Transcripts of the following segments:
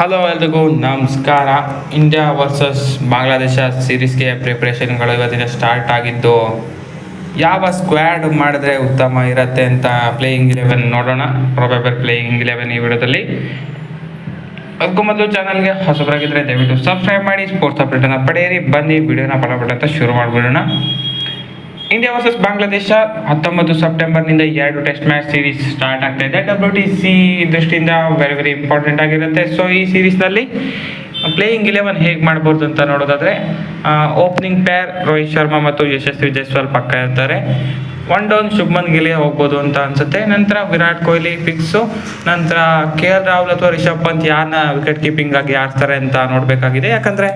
Hello ಎಲ್ರಿಗೂ, ನಮಸ್ಕಾರ. India versus Bangladesh ಸೀರೀಸ್ಗೆ ಪ್ರಿಪ್ರೇಷನ್ಗಳು ಇವತ್ತಿನ ಸ್ಟಾರ್ಟ್ ಆಗಿದ್ದು, ಯಾವ ಸ್ಕ್ವಾಡ್ ಮಾಡಿದ್ರೆ ಉತ್ತಮ ಇರತ್ತೆ ಅಂತ ಪ್ಲೇಯಿಂಗ್ ಇಲೆವೆನ್ ನೋಡೋಣ. ಪ್ರೊಬೆಬಲ್ ಪ್ಲೇಯಿಂಗ್ ಇಲೆವೆನ್ ಈ ವಿಡಿಯೋದಲ್ಲಿ. ಅದಕ್ಕೂ ಮೊದಲು ಚಾನಲ್ಗೆ ಹೊಸಬರಾಗಿದ್ದರೆ ದಯವಿಟ್ಟು ಸಬ್ಸ್ಕ್ರೈಬ್ ಮಾಡಿ ಸ್ಪೋರ್ಟ್ಸ್ ಅಪ್ಡೇಟನ್ನು ಪಡೆಯಿರಿ. ಬನ್ನಿ, ವಿಡಿಯೋನ ಪಟ ಅಂತ ಶುರು ಮಾಡಿಬಿಡೋಣ. ಇಂಡಿಯಾ ವರ್ಸಸ್ ಬಾಂಗ್ಲಾದೇಶ, ಹತ್ತೊಂಬತ್ತು ಸೆಪ್ಟೆಂಬರ್ನಿಂದ ಎರಡು ಟೆಸ್ಟ್ ಮ್ಯಾಚ್ ಸೀರೀಸ್ ಸ್ಟಾರ್ಟ್ ಆಗ್ತಾ ಇದೆ. ಡಬ್ಲ್ಯೂ ಟಿ ಸಿ ದೃಷ್ಟಿಯಿಂದ ವೆರಿ ವೆರಿ ಇಂಪಾರ್ಟೆಂಟ್ ಆಗಿರುತ್ತೆ. ಸೊ ಈ ಸೀರೀಸ್ನಲ್ಲಿ ಪ್ಲೇಯಿಂಗ್ ಇಲೆವೆನ್ ಹೇಗೆ ಮಾಡ್ಬೋದು ಅಂತ ನೋಡೋದಾದ್ರೆ ಓಪನಿಂಗ್ ಪೇರ್ ರೋಹಿತ್ ಶರ್ಮಾ ಮತ್ತು ಯಶಸ್ವಿ ಜೈಸ್ವಾಲ್ ಪಕ್ಕ ಇರ್ತಾರೆ. ಒನ್ ಡೌನ್ ಶುಭ್ಮನ್ ಗಿಲೆ ಹೋಗ್ಬೋದು ಅಂತ ಅನ್ಸುತ್ತೆ. ನಂತರ ವಿರಾಟ್ ಕೊಹ್ಲಿ ಫಿಕ್ಸು ನಂತರ ಕೆ ಎಲ್ ರಾಹುಲ್ ಅಥವಾ ರಿಷಬ್ ಪಂತ್ ಯಾರನ್ನ ವಿಕೆಟ್ ಕೀಪಿಂಗ್ ಆಗಿ ಆಡ್ತಾರೆ ಅಂತ ನೋಡಬೇಕಾಗಿದೆ. ಯಾಕಂದ್ರೆ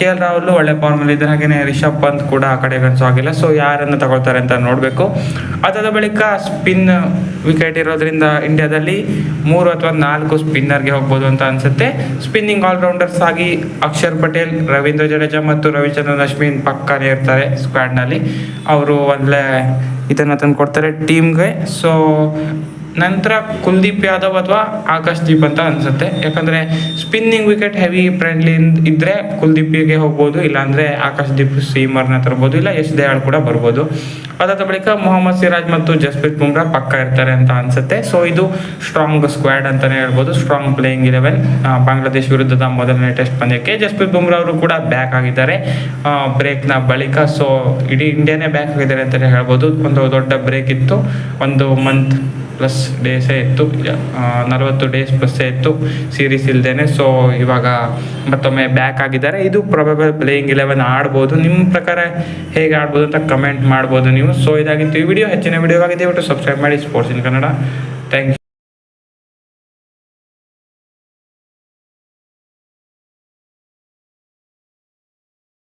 ಕೆ ಎಲ್ ರಾಹುಲ್ ಒಳ್ಳೆ ಫಾರ್ಮಲ್ಲಿ ಇದ್ದಾರೆ. ಹಾಗೆಯೇ ರಿಷಬ್ ಪಂತ್ ಕೂಡ ಆ ಕಡೆ ಕನ್ಸು ಆಗಿಲ್ಲ. ಸೊ ಯಾರನ್ನು ತಗೊಳ್ತಾರೆ ಅಂತ ನೋಡಬೇಕು. ಅದಾದ ಬಳಿಕ ಸ್ಪಿನ್ ವಿಕೆಟ್ ಇರೋದ್ರಿಂದ ಇಂಡಿಯಾದಲ್ಲಿ ಮೂರು ಅಥವಾ ನಾಲ್ಕು ಸ್ಪಿನ್ನರ್ಗೆ ಹೋಗ್ಬೋದು ಅಂತ ಅನಿಸುತ್ತೆ. ಸ್ಪಿನ್ನಿಂಗ್ ಆಲ್ರೌಂಡರ್ಸ್ ಆಗಿ ಅಕ್ಷರ್ ಪಟೇಲ್, ರವೀಂದ್ರ ಜಡೇಜಾ ಮತ್ತು ರವಿಚಂದ್ರನ್ ಅಶ್ವಿನ್ ಪಕ್ಕನೇ ಇರ್ತಾರೆ ಸ್ಕ್ವಾಡ್ನಲ್ಲಿ ಅವರು ಒಂದಲೇ ಇದನ್ನು ತಂದು ಕೊಡ್ತಾರೆ ಟೀಮ್ಗೆ ಸೊ ನಂತರ ಕುಲ್ದೀಪ್ ಯಾದವ್ ಅಥವಾ ಆಕಾಶ್ ದೀಪ್ ಅಂತ ಅನ್ಸುತ್ತೆ. ಯಾಕಂದರೆ ಸ್ಪಿನ್ನಿಂಗ್ ವಿಕೆಟ್ ಹೆವಿ ಫ್ರೆಂಡ್ಲಿ ಇದ್ದರೆ ಕುಲ್ದೀಪಿಗೆ ಹೋಗ್ಬೋದು, ಇಲ್ಲಾಂದರೆ ಆಕಾಶ್ ದೀಪ್, ಸೀಮರ್ನ ತರ್ಬೋದು, ಇಲ್ಲ ಯಶ್ ದಯಾಳ್ ಕೂಡ ಬರ್ಬೋದು. ಅದಾದ ಬಳಿಕ ಮೊಹಮ್ಮದ್ ಸಿರಾಜ್ ಮತ್ತು ಜಸ್ಪ್ರೀತ್ ಬುಮ್ರಾ ಪಕ್ಕ ಇರ್ತಾರೆ ಅಂತ ಅನ್ಸುತ್ತೆ. ಸೊ ಇದು ಸ್ಟ್ರಾಂಗ್ ಸ್ಕ್ವಾಡ್ ಅಂತಾನೆ ಹೇಳ್ಬೋದು. ಸ್ಟ್ರಾಂಗ್ ಪ್ಲೇಯಿಂಗ್ ಇಲೆವೆನ್ ಬಾಂಗ್ಲಾದೇಶ್ ವಿರುದ್ಧದ ಮೊದಲನೇ ಟೆಸ್ಟ್ ಪಂದ್ಯಕ್ಕೆ ಜಸ್ಪ್ರೀತ್ ಬುಮ್ರಾ ಅವರು ಕೂಡ ಬ್ಯಾಕ್ ಆಗಿದ್ದಾರೆ. ಬ್ರೇಕ್ನ ಬಳಿಕ ಸೊ ಇಡೀ ಇಂಡಿಯಾನೇ ಬ್ಯಾಕ್ ಆಗಿದ್ದಾರೆ ಅಂತಲೇ ಹೇಳ್ಬೋದು. ಒಂದು ದೊಡ್ಡ ಬ್ರೇಕ್ ಇತ್ತು. ಒಂದು ಮಂತ್ ಪ್ಲಸ್ ಡೇಸೇ ಇತ್ತು ನಲವತ್ತು ಡೇಸ್ ಬಸ್ಸೇ ಇತ್ತು ಸೀರೀಸ್ ಇಲ್ದೇನೆ. ಸೊ ಇವಾಗ ಮತ್ತೊಮ್ಮೆ ಬ್ಯಾಕ್ ಆಗಿದ್ದಾರೆ. ಇದು ಪ್ರೊಬೆಬಲ್ ಪ್ಲೇಯಿಂಗ್ ಇಲೆವೆನ್ ಆಡ್ಬೋದು. ನಿಮ್ಮ ಪ್ರಕಾರ ಹೇಗೆ ಆಡ್ಬೋದು ಅಂತ ಕಮೆಂಟ್ ಮಾಡ್ಬೋದು ನೀವು. ಸೊ ಇದಾಗಿತ್ತು ಈ ವಿಡಿಯೋ ಹೆಚ್ಚಿನ ವಿಡಿಯೋಗಾಗಿ ದಯವಿಟ್ಟು ಸಬ್ಸ್ಕ್ರೈಬ್ ಮಾಡಿ. Sports in Kannada thank you